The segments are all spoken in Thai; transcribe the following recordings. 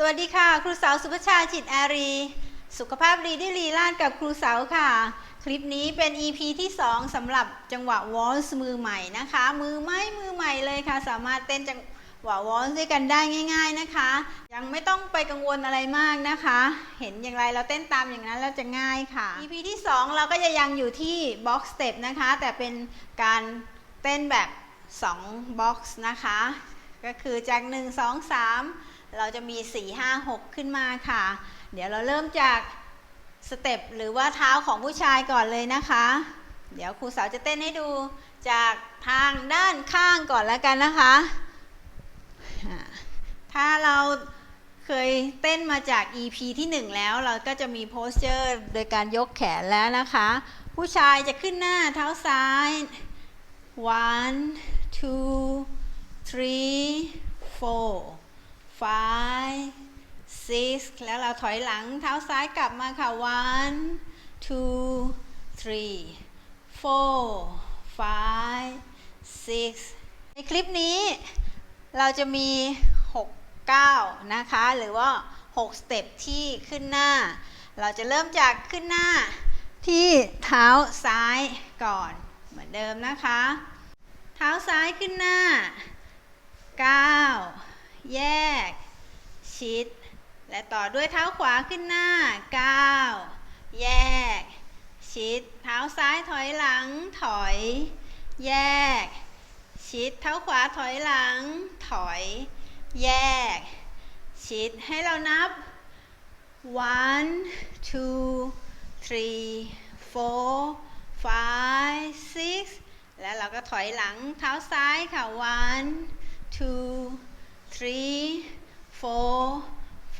สวัสดีค่ะ ครูสาวสุภชาจิตอารี สุขภาพดีได้ลีลาดกับครูสาวค่ะ คลิปนี้เป็น EP ที่ 2สำหรับจังหวะวอลส์มือใหม่นะคะ มือไม่มือใหม่เลยค่ะ สามารถเต้นจังหวะวอลส์ด้วยกันได้ง่าย ๆนะคะ ยังไม่ต้องไปกังวลอะไรมากนะคะ เห็นอย่างไรเราเต้นตามอย่างนั้นแล้วจะง่ายค่ะ EP ที่ 2 เราก็จะยังอยู่ที่ box step นะคะ แต่เป็นการเต้นแบบ2 box นะคะ ก็คือจาก 1 2 3 เราจะมี 4 5 6 ขึ้นมาค่ะ เดี๋ยวเราเริ่มจากสเต็ปหรือว่าเท้าของผู้ชายก่อนเลยนะคะ เดี๋ยวครูสาวจะเต้นให้ดูจากทางด้านข้างก่อนแล้วกันนะคะ ถ้าเราเคยเต้นมาจาก EP ที่ 1 แล้วเราก็จะมีโพสเจอร์โดยการยกแขนแล้วนะคะ ผู้ชายจะขึ้นหน้าเท้าซ้าย one two three four five six แล้วเราถอยหลังเท้าซ้ายกลับมาค่ะ one two three four five six ในคลิปนี้เราจะมี 6 9 นะคะ หรือว่า 6 สเต็ปที่ขึ้นหน้า เราจะเริ่มจากขึ้นหน้าที่เท้าซ้ายก่อนเหมือนเดิมนะคะ เท้าซ้ายขึ้นหน้า 9 แยก ชิด และต่อด้วยเท้าขวาขึ้นหน้า9แยก ชิด เท้าซ้ายถอยหลัง ถอย แยก ชิด เท้าขวาถอยหลัง ถอย แยก ชิด ให้เรานับ one two three four five six แล้วเราก็ถอยหลังเท้าซ้ายค่ะ one two three four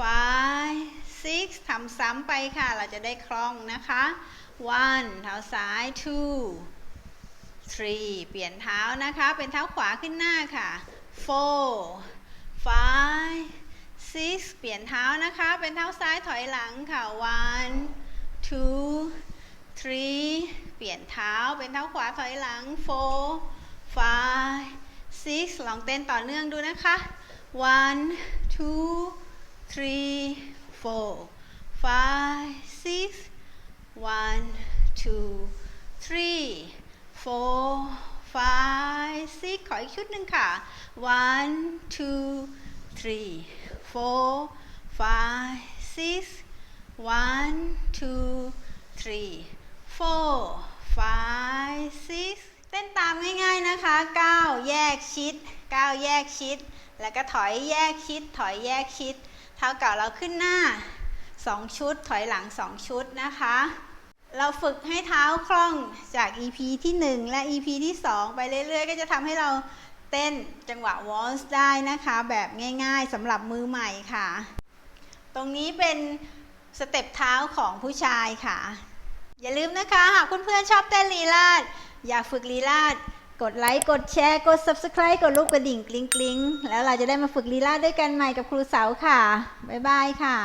five six ทำซ้ำไปค่ะ เราจะได้คล่องนะคะ one เท้าซ้าย two three เปลี่ยนเท้านะคะ เป็นเท้าขวาขึ้นหน้าค่ะ four five six เปลี่ยนเท้านะคะ เป็นเท้าซ้ายถอยหลังค่ะ one two three เปลี่ยนเท้า เป็นเท้าขวาถอยหลัง four five six ลองเต้นต่อเนื่องดูนะคะ one two three four five six one two three four five six ขออีกชุดหนึ่งค่ะ one two three four five six one two three four five six เต้นตามง่ายๆนะคะ 9 แยกชิด 9 แยกชิด แล้วก็ถอยแยกชิด ถอยแยกชิด เท่าเกับเราขึ้นหน้า 2 ชุด ถอยหลัง 2 ชุดนะคะ เราฝึกให้เท้าคล่องจาก EP ที่ 1 และ EP ที่ 2 ไปเรื่อย ๆ ก็จะทำให้เราเต้นจังหวะวอลส์ได้นะคะ แบบง่ายๆสำหรับมือใหม่ค่ะ ตรงนี้เป็นสเต็ปเท้าของผู้ชายค่ะ อย่าลืมนะคะ หากเพื่อนๆชอบเต้นลีลาด อยากฝึกลีลาด กดไลค์ กดแชร์ กด subscribe กดรูปกระดิ่งกริ๊งคลิ๊งแล้วเราจะได้มาฝึกลีลาดด้วยกันใหม่กับครูเสาค่ะ บ๊ายบายค่ะ